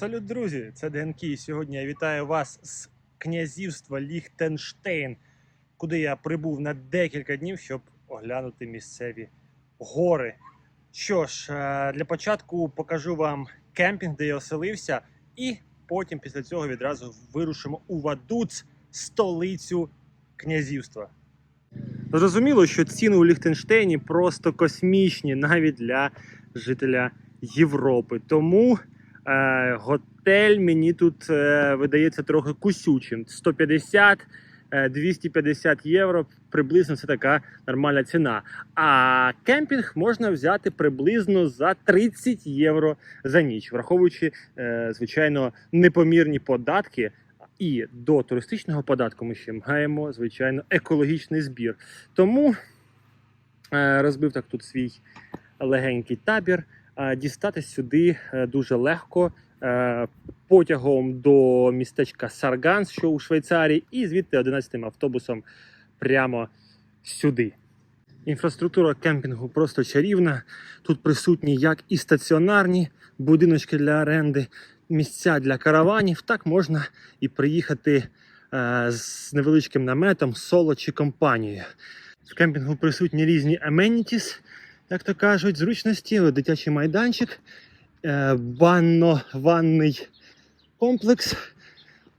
Салют, друзі! Це ДНК. І Сьогодні я вітаю вас з князівства Ліхтенштейн, куди я прибув на декілька днів, щоб оглянути місцеві гори. Що ж, е, для початку покажу вам кемпінг, де я оселився, і потім після цього відразу вирушимо у Вадуц, столицю князівства. Зрозуміло, що ціни у Ліхтенштейні просто космічні навіть для жителя Європи. Тому готель мені тут е, видається трохи кусючим. 150 е, 250 євро приблизно це така нормальна ціна. А кемпінг можна взяти приблизно за 30 євро за ніч, враховуючи, е, звичайно, непомірні податки. І до туристичного податку ми ще маємо, звичайно, екологічний збір. Тому е, розбив так тут свій легенький табір. Е, Дістатись сюди е, дуже легко е, потягом до містечка Сарганс, що у Швейцарії, і звідти 11 автобусом прямо сюди. Інфраструктура кемпінгу просто чарівна. Тут присутні як і стаціонарні будиночки для оренди, місця для караванів. Так можна і приїхати з невеличким наметом, соло чи компанією. В кемпінгу присутні різні amenities, як то кажуть, зручності, дитячий майданчик, е, банно-ванний комплекс.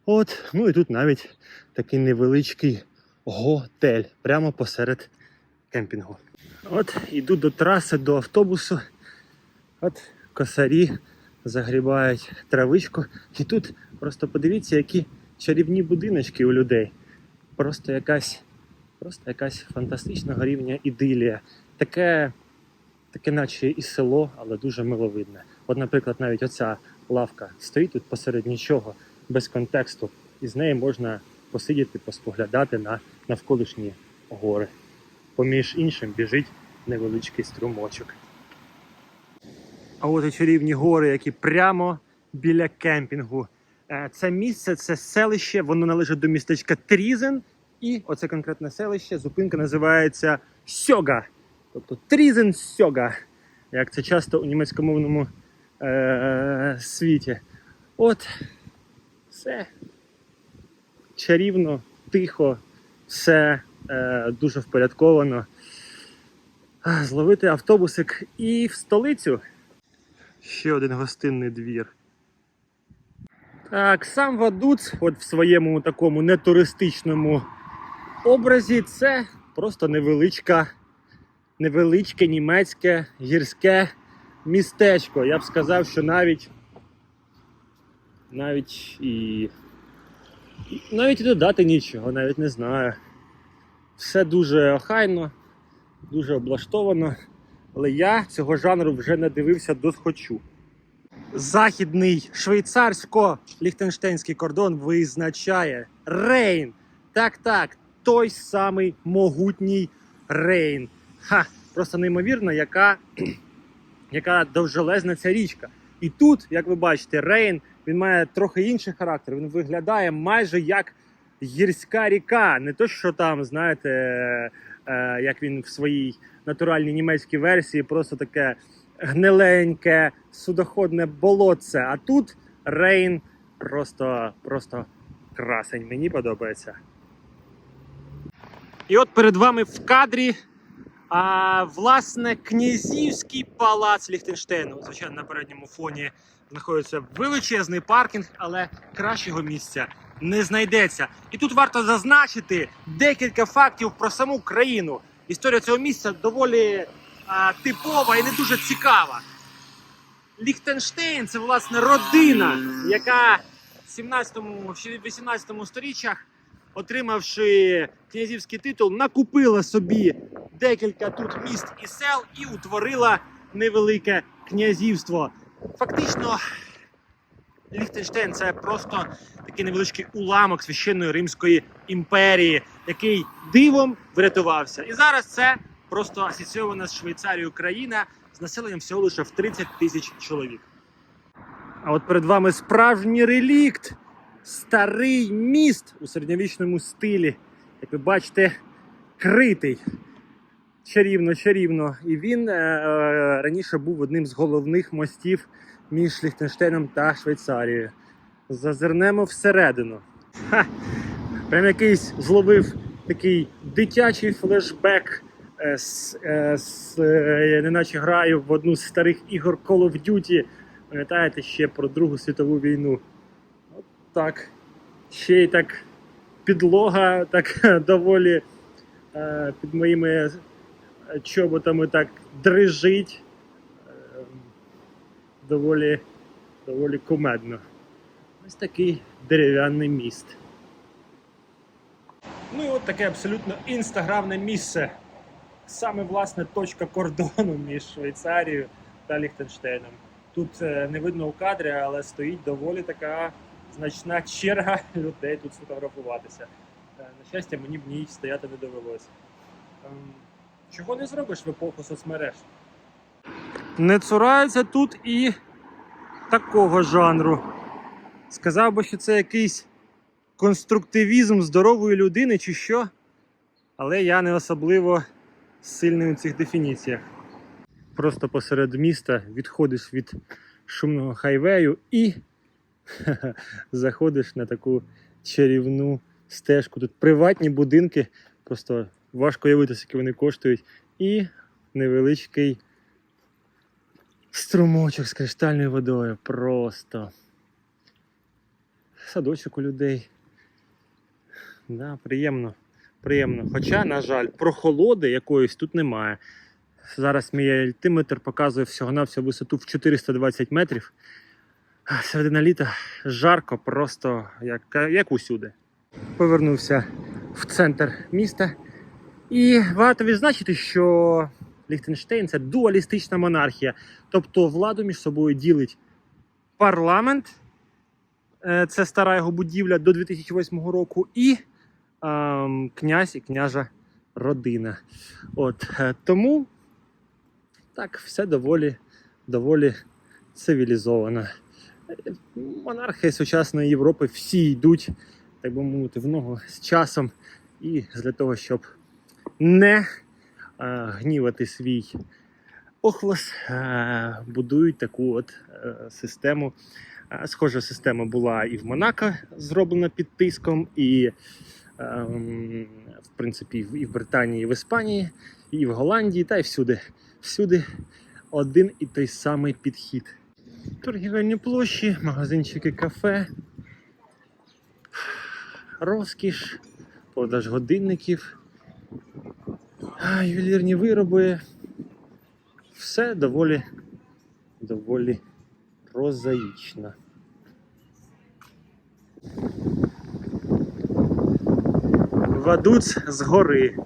От, ну і тут навіть такий невеличкий готель прямо посеред кемпінгу. От іду до траси, до автобусу. От косарі загрібають травичку. І тут просто подивіться, які чарівні будиночки у людей. Просто якась, просто якась фантастичного рівня ідилія. Таке, таке наче і село, але дуже миловидне. От, наприклад, навіть оця лавка стоїть тут посеред нічого, без контексту, і з неї можна посидіти, поспоглядати на навколишні гори. Поміж іншим біжить невеличкий струмочок. А от і чарівні гори, які прямо біля кемпінгу. Е, Це місце, це селище, воно належить до містечка Трізен. І оце конкретне селище, зупинка називається Сьога. Тобто Трізен Сьога, як це часто у німецькомовному е- світі. От все чарівно, тихо, все е- дуже впорядковано. Зловити автобусик і в столицю. Ще один гостинний двір. Так, сам Вадуц, от в своєму такому нетуристичному образі, це просто невеличка, невеличке німецьке гірське містечко. Я б сказав, що навіть навіть і навіть і додати нічого, навіть не знаю. Все дуже охайно, дуже облаштовано. Але я цього жанру вже не дивився досхочу. Західний швейцарсько-ліхтенштейнський кордон визначає Рейн. Так, так, той самий могутній Рейн. Ха, просто неймовірно, яка, яка довжелезна ця річка. І тут, як ви бачите, Рейн він має трохи інший характер. Він виглядає майже як гірська ріка. Не то, що там, знаєте, е, як він в своїй натуральній німецькій версії, просто таке гниленьке судоходне болотце. А тут Рейн просто, просто красень. Мені подобається. І от перед вами в кадрі. А, власне, князівський палац Ліхтенштейну. Звичайно, на передньому фоні знаходиться величезний паркінг, але кращого місця не знайдеться. І тут варто зазначити декілька фактів про саму країну. Історія цього місця доволі а, типова і не дуже цікава. Ліхтенштейн це власне родина, яка в 17-18 сторіччях, отримавши князівський титул, накупила собі декілька тут міст і сел і утворила невелике князівство. Фактично, Ліхтенштейн це просто такий невеличкий уламок священної Римської імперії, який дивом врятувався. І зараз це просто асоційована з Швейцарією країна з населенням всього лише в 30 тисяч чоловік. А от перед вами справжній релікт, старий міст у середньовічному стилі. Як ви бачите, критий. Чарівно, чарівно. І він е, е, раніше був одним з головних мостів між Ліхтенштейном та Швейцарією. Зазирнемо всередину. Ха! Прям якийсь зловив такий дитячий флешбек. е, З, е, з, е, неначе граю в одну з старих ігор Call of Duty. Пам'ятаєте ще про Другу світову війну? Так. Ще й так підлога так доволі е, під моїми чоботами так дрижить. Е, доволі, доволі кумедно. Ось такий дерев'яний міст. Ну і от таке абсолютно інстаграмне місце. Саме власне точка кордону між Швейцарією та Ліхтенштейном. Тут е, не видно у кадрі, але стоїть доволі така значна черга людей тут сфотографуватися. Е, На щастя, мені в ній стояти не довелося. Ем, Чого не зробиш в епоху соцмереж? Не цураються тут і такого жанру. Сказав би, що це якийсь конструктивізм здорової людини чи що, але я не особливо сильний у цих дефініціях. Просто посеред міста відходиш від шумного хайвею і заходиш на таку чарівну стежку. Тут приватні будинки, просто важко уявити, скільки вони коштують, і невеличкий струмочок з криштальною водою. Просто садочок у людей. Да, приємно, приємно. Хоча, на жаль, прохолоди якоїсь тут немає. Зараз мій альтиметр показує всього-навсього висоту в 420 метрів. Середина літа жарко, просто як, як усюди. Повернувся в центр міста. І варто відзначити, що Ліхтенштейн це дуалістична монархія. Тобто владу між собою ділить парламент, е, це стара його будівля до 2008 року, і ем, князь і княжа родина. От, е, тому так, все доволі, доволі цивілізовано. Монархи сучасної Європи всі йдуть, так би мовити, в ногу з часом, і для того, щоб не е, гнівати свій охлос, е, будують таку от е, систему. Схожа система була і в Монако зроблена під тиском, і ем, в принципі і в Британії, і в Іспанії, і в Голландії, та й всюди. Всюди один і той самий підхід. Торгівельні площі, магазинчики, кафе, розкіш, продаж годинників, ювелірні вироби. Все доволі, доволі прозаїчно. Вадуц з гори.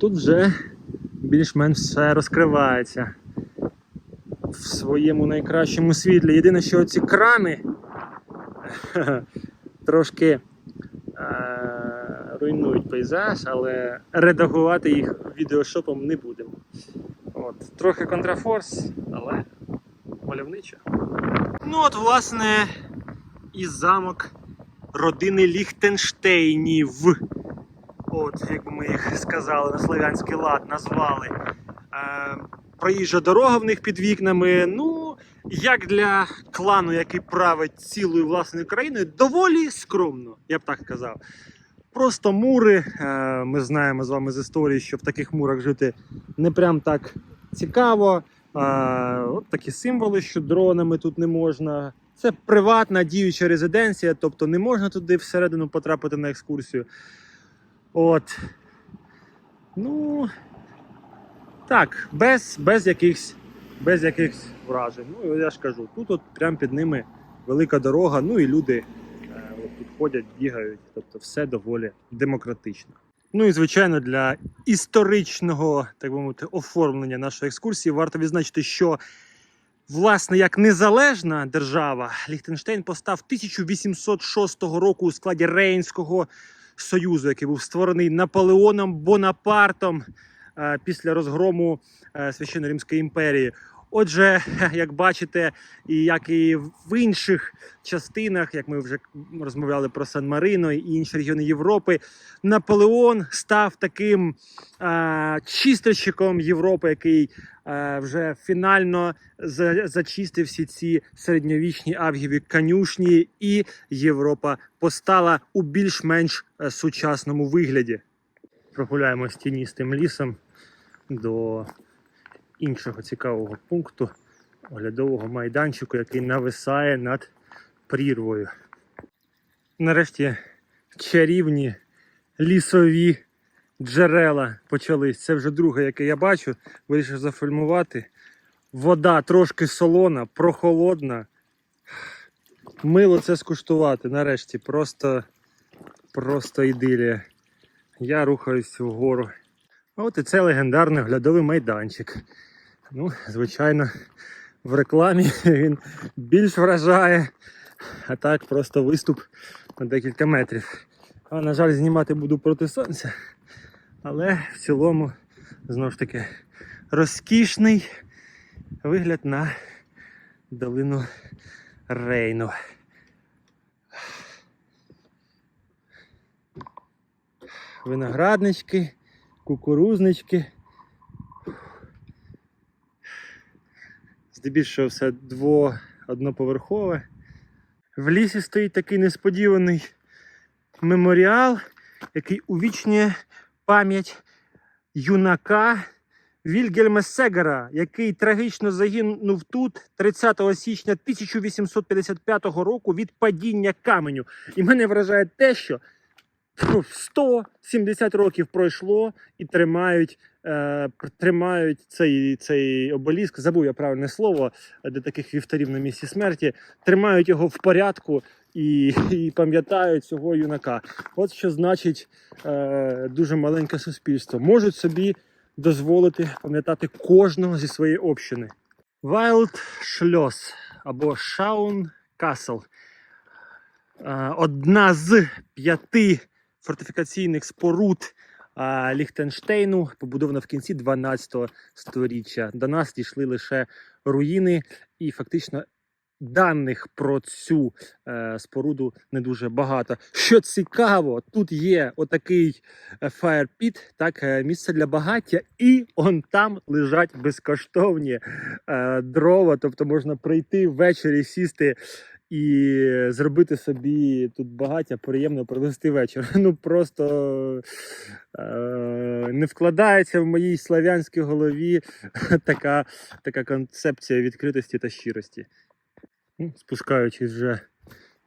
Тут вже більш-менш все розкривається в своєму найкращому світлі. Єдине, що ці крани трошки е- руйнують пейзаж, але редагувати їх відеошопом не будемо. От, трохи контрафорс, але мальовничо. Ну, от, власне, і замок родини Ліхтенштейнів. От, як би ми їх сказали, на слов'янський лад назвали. Проїжджа дорога в них під вікнами. Ну, як для клану, який править цілою власною країною, доволі скромно, я б так сказав. Просто мури. Е, ми знаємо з вами з історії, що в таких мурах жити не прям так цікаво. Е, от такі символи, що дронами тут не можна. Це приватна діюча резиденція, тобто не можна туди всередину потрапити на екскурсію. От. Ну. Так, без, без якихось без якихось вражень. Ну, я ж кажу, тут от прямо під ними велика дорога, ну і люди е, тут ходять, бігають, тобто все доволі демократично. Ну і звичайно, для історичного, так би мовити, оформлення нашої екскурсії варто відзначити, що власне як незалежна держава Ліхтенштейн постав 1806 року у складі Рейнського союзу, який був створений Наполеоном Бонапартом після розгрому е, Священно Римської імперії. Отже, як бачите, і як і в інших частинах, як ми вже розмовляли про Сан-Марино і інші регіони Європи, Наполеон став таким а, чистильщиком Європи, який а, вже фінально за, зачистив всі ці середньовічні авгіві конюшні, і Європа постала у більш-менш е, сучасному вигляді. Прогуляємось тіністим лісом до іншого цікавого пункту оглядового майданчику, який нависає над прірвою. Нарешті чарівні лісові джерела почались. Це вже друге, яке я бачу. Вирішив зафільмувати. Вода трошки солона, прохолодна. Мило це скуштувати. Нарешті просто, просто ідилія. Я рухаюсь вгору. От і це легендарний оглядовий майданчик. Ну, звичайно, в рекламі він більш вражає, а так просто виступ на декілька метрів. А, на жаль, знімати буду проти сонця. Але в цілому, знову ж таки, розкішний вигляд на долину Рейну. Винограднички, кукурузнички. Здебільшого все дво одноповерхове. В лісі стоїть такий несподіваний меморіал, який увічнює пам'ять юнака Вільгельма Сегера, який трагічно загинув тут 30 січня 1855 року від падіння каменю. І мене вражає те, що 170 років пройшло і тримають, е, тримають цей, цей обеліск. Забув я правильне слово для таких вівтарів на місці смерті. Тримають його в порядку і, і пам'ятають цього юнака. От що значить е, дуже маленьке суспільство. Можуть собі дозволити пам'ятати кожного зі своєї общини. Wild Schloss або Шаун Касл. Одна з п'яти фортифікаційних споруд Ліхтенштейну, побудована в кінці 12 століття. До нас дійшли лише руїни, і фактично даних про цю е, споруду не дуже багато. Що цікаво, тут є отакий е, фаєрпіт, так, е, місце для багаття, і он там лежать безкоштовні дрова. Тобто можна прийти ввечері, сісти і зробити собі тут багаття, приємно провести вечір. Ну просто е, не вкладається в моїй славянській голові така, така концепція відкритості та щирості. Ну, Спускаючись вже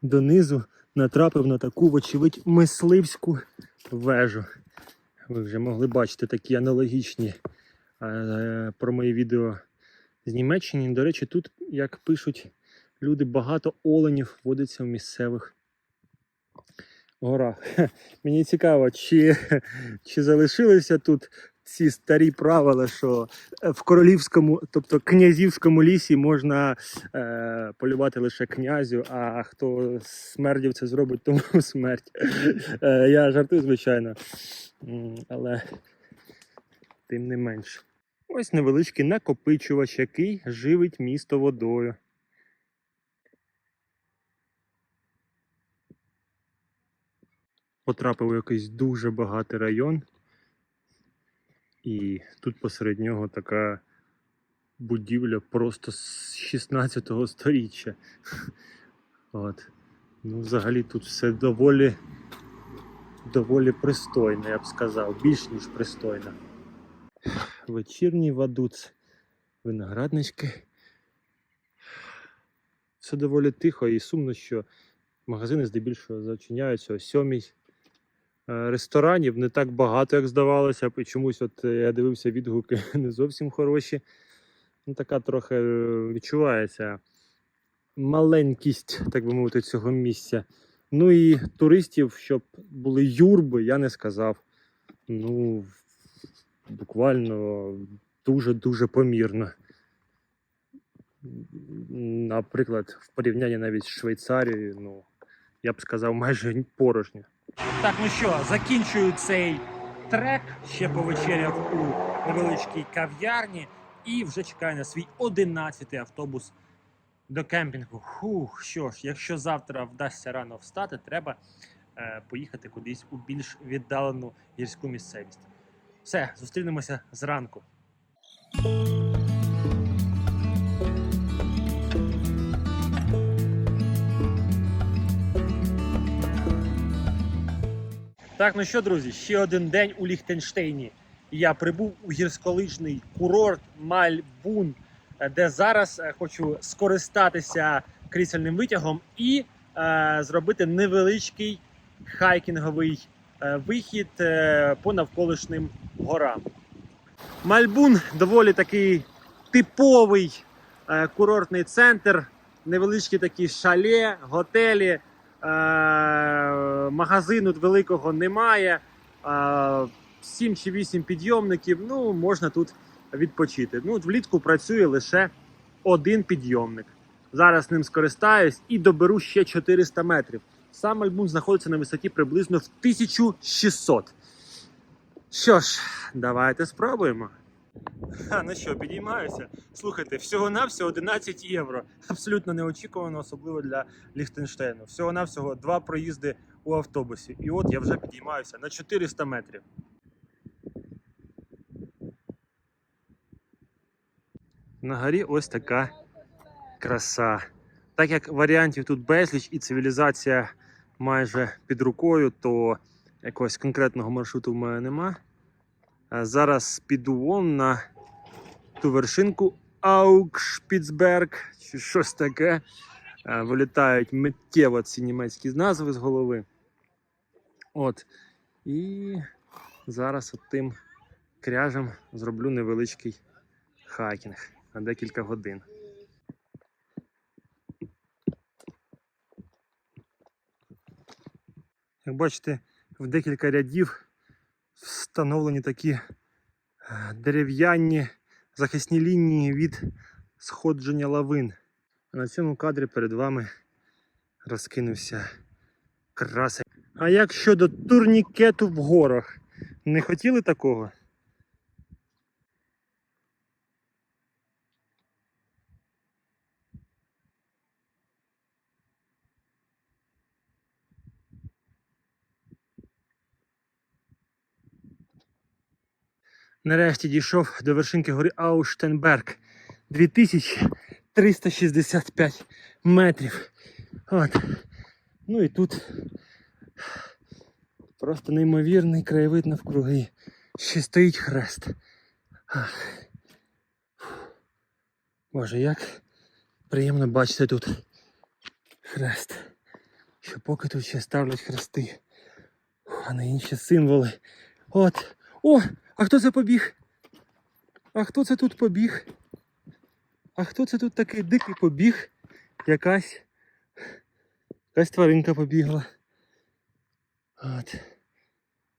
донизу, натрапив на таку, вочевидь, мисливську вежу. Ви вже могли бачити такі аналогічні е, про мої відео з Німеччини. До речі, тут, як пишуть люди, багато оленів водиться в місцевих горах. Мені цікаво, чи, чи залишилися тут ці старі правила, що е, в королівському, тобто князівському лісі можна е, полювати лише князю, а хто смердів це зробить, тому смерть. Е, я жартую, звичайно. Але тим не менш. Ось невеличкий накопичувач, який живить місто водою. Потрапив у якийсь дуже багатий район. І тут посеред нього така будівля просто з 16 століття. От. Ну, взагалі тут все доволі, доволі пристойно, я б сказав, більш ніж пристойно. Вечірній вадуц, винограднички. Все доволі тихо і сумно, що магазини здебільшого зачиняються о сьомій. Е, Ресторанів не так багато, як здавалося чомусь от е, я дивився відгуки не зовсім хороші. Ну, така трохи е, відчувається маленькість, так би мовити, цього місця. Ну і туристів, щоб були юрби, я не сказав. Ну, буквально дуже-дуже помірно. Наприклад, в порівнянні навіть з Швейцарією, ну, я б сказав, майже порожньо. Так, ну що, закінчую цей трек. Ще повечеряв у невеличкій кав'ярні. і вже чекаю на свій 11-й автобус до кемпінгу. Фух, що ж, якщо завтра вдасться рано встати, треба е, поїхати кудись у більш віддалену гірську місцевість. Все, зустрінемося зранку. Так, ну що, друзі, ще один день у Ліхтенштейні. Я прибув у гірськолижний курорт Мальбун, е, де зараз е, хочу скористатися крісельним витягом і е, зробити невеличкий хайкінговий е, вихід по навколишнім горам. Мальбун доволі такий типовий курортний центр, невеличкі такі шале, готелі. Магазину великого немає. е, 7 чи 8 підйомників. Ну, можна тут відпочити. Ну, влітку працює лише один підйомник. Зараз ним скористаюсь і доберу ще 400 метрів. Сам альбум знаходиться на висоті приблизно в 1600. Що ж, давайте спробуємо. А, ну що, підіймаюся. Слухайте, всього-навсього 11 євро. Абсолютно неочікувано, особливо для Ліхтенштейну. Всього-навсього два проїзди у автобусі. І от я вже підіймаюся на 400 метрів. На горі ось така краса. Так як варіантів тут безліч і цивілізація майже під рукою, то якогось конкретного маршруту в мене нема. Зараз піду вон на ту вершинку Аукшпіцберг чи щось таке. Вилітають миттєво ці німецькі назви з голови. От. І зараз от тим кряжем зроблю невеличкий хайкінг на декілька годин. Як бачите, в декілька рядів встановлені такі е, дерев'яні захисні лінії від сходження лавин. На цьому кадрі перед вами розкинувся красень. А як щодо турнікету в горах? Не хотіли такого? Нарешті дійшов до вершинки гори Ауштенберг. 2365 метрів. От. Ну і тут просто неймовірний краєвид навкруги. Ще стоїть хрест. Боже, як приємно бачити тут хрест. Що поки тут ще ставлять хрести, а не інші символи. От. О! А хто це побіг? А хто це тут побіг? А хто це тут такий дикий побіг? Якась. Якась тваринка побігла. От.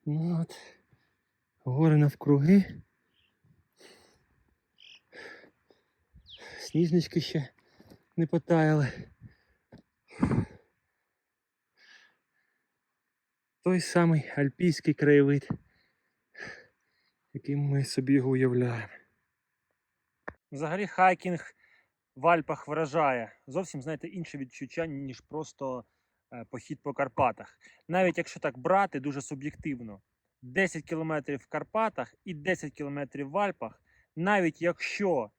Ну от. Гори навкруги. Сніжнички ще не потаяли. Той самий альпійський краєвид яким ми собі його уявляємо. Взагалі хайкінг в Альпах вражає. Зовсім, знаєте, інше відчуття, ніж просто похід по Карпатах. Навіть якщо так брати, дуже суб'єктивно. 10 кілометрів в Карпатах і 10 кілометрів в Альпах, навіть якщо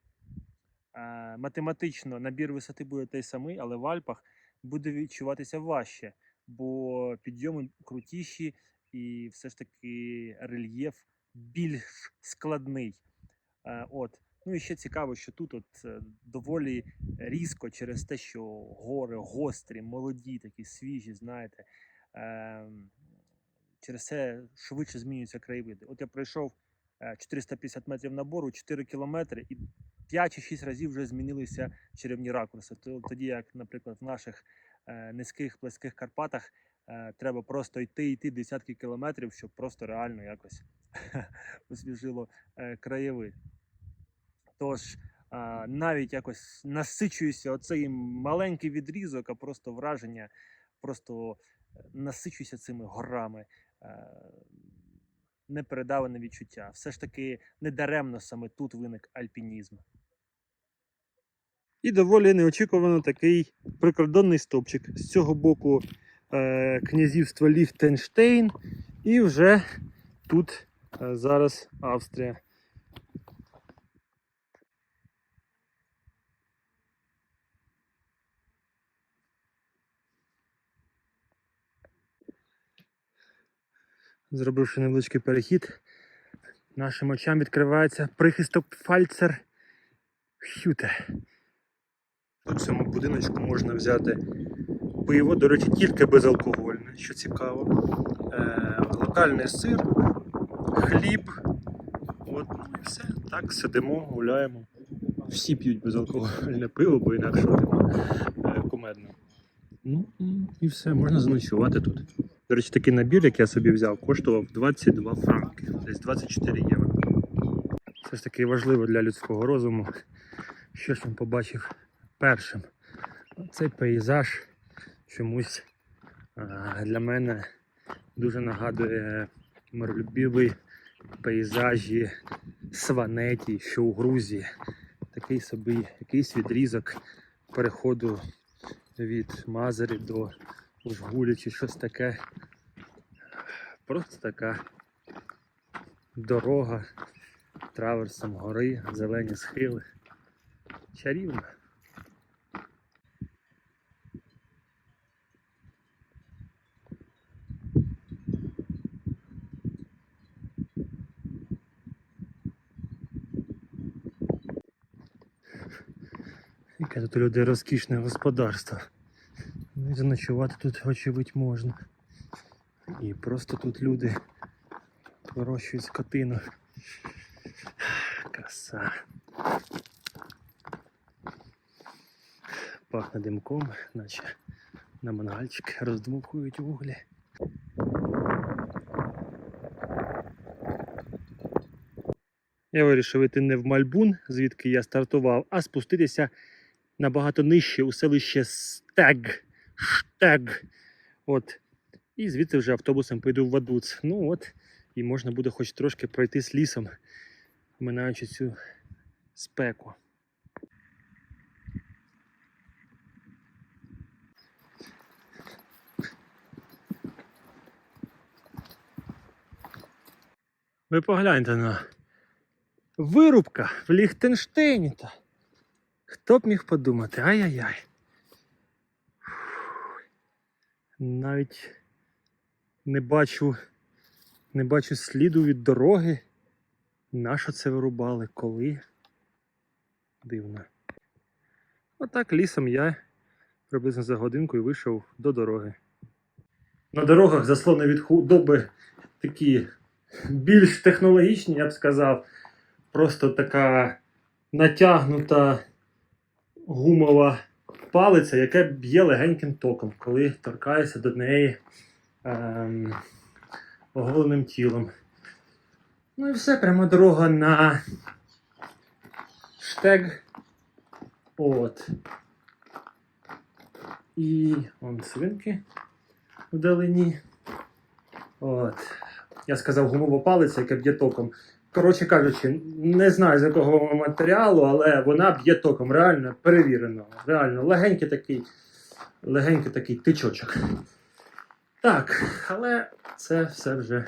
е, математично набір висоти буде той самий, але в Альпах буде відчуватися важче, бо підйоми крутіші і все ж таки рельєф більш складний. Е, От. Ну і ще цікаво, що тут от е, доволі різко через те, що гори гострі, молоді, такі свіжі, знаєте. е, Через це швидше змінюються краєвиди. От я пройшов е, 450 метрів набору, 4 кілометри, і 5 чи 6 разів вже змінилися черевні ракурси. Тоді, як, наприклад, в наших е, низьких плеских Карпатах е, треба просто йти, йти десятки кілометрів, щоб просто реально якось освіжило е, краєвид. Тож навіть якось насичуюся оцей маленький відрізок, а просто враження, просто е, насичуюся цими горами. Е, непередаване відчуття. Все ж таки недаремно саме тут виник альпінізм. І доволі неочікувано такий прикордонний стовпчик. З цього боку е, князівство Ліхтенштейн, і вже тут е, зараз Австрія. Зробивши невеличкий перехід, нашим очам відкривається прихисток Фальцер Хюте. У цьому будиночку можна взяти пиво, до речі, тільки безалкогольне, що цікаво. Е, локальний сир, хліб. От, ну і все. Так, сидимо, гуляємо. Всі п'ють безалкогольне пиво, бо інакше нема е, кумедно. Ну і все, можна заночувати тут. До речі, такий набір, як я собі взяв, коштував 22 франки, десь 24 євро. Це ж таки важливо для людського розуму. Що ж він побачив першим? Цей пейзаж чомусь для мене дуже нагадує миролюбиві пейзажі Сванеті, що у Грузії. Такий собі якийсь відрізок переходу від Мазарі до Ужгулі чи щось таке. Просто така дорога траверсом гори, зелені схили. Чарівно. Яке тут у людей розкішне господарство. Ну і заночувати тут, очевидь, можна. І просто тут люди вирощують скотину. Краса. Пахне димком, наче на мангальчик роздмухують вуглі. Я вирішив йти не в Мальбун, звідки я стартував, а спуститися набагато нижче у селище Стег. Штег. От. І звідти вже автобусом поїду в Вадуц. Ну от, і можна буде хоч трошки пройти з лісом, минаючи цю спеку. Ви погляньте на вирубка в Ліхтенштейні. -то. Хто б міг подумати? Ай-яй-яй. Навіть не бачу, не бачу сліду від дороги. Нащо це вирубали? Коли? Дивно. Отак лісом я приблизно за годинку і вийшов до дороги. На дорогах заслони від худоби такі більш технологічні, я б сказав. Просто така натягнута гумова палиця, яка б'є легеньким током, коли торкаєшся до неї ем, оголеним тілом. Ну і все, прямо дорога на штег. От. І вон свинки вдалині. От. Я сказав гумова палиця, яка б'є током. Коротше кажучи, не знаю з якого матеріалу, але вона б'є током. Реально перевірено. Реально, легенький такий, легенький такий тичочок. Так, але це все вже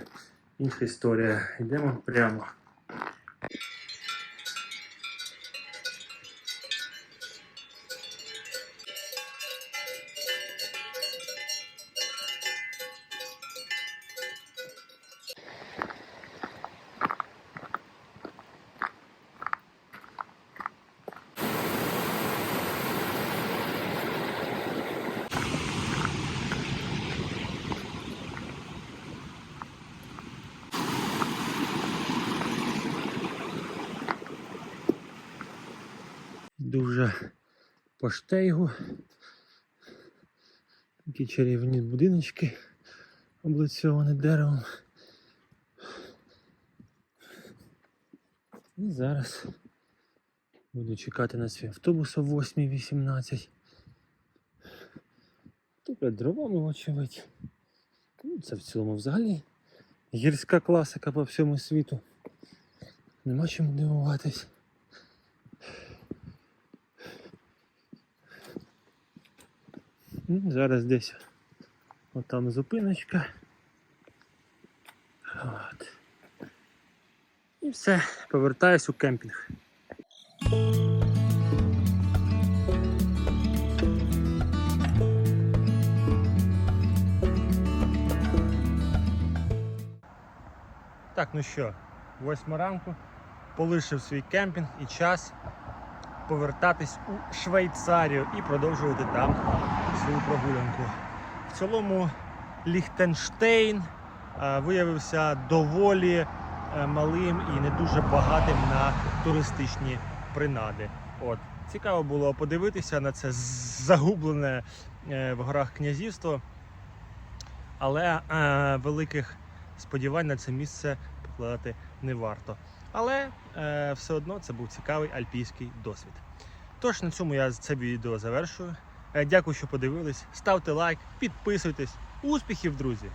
інша історія. Йдемо прямо. По штейгу. Такі чарівні будиночки облицьовані деревом. І зараз буду чекати на свій автобус о 8.18. Тут дровами, очевидь. Ну, це в цілому взагалі Гірська класика по всьому світу. Нема чому дивуватись. Зараз десь отам зупиночка. От. І все, повертаюсь у кемпінг. Так, ну що, восьма ранку, полишив свій кемпінг і час повертатись у Швейцарію і продовжувати там свою прогулянку. В цілому Ліхтенштейн е, виявився доволі е, малим і не дуже багатим на туристичні принади. От. Цікаво було подивитися на це загублене е, в горах князівство, але е, великих сподівань на це місце покладати не варто. Але е, все одно це був цікавий альпійський досвід. Тож на цьому я це відео завершую. Е, дякую, що подивились. Ставте лайк, підписуйтесь. Успіхів, друзі!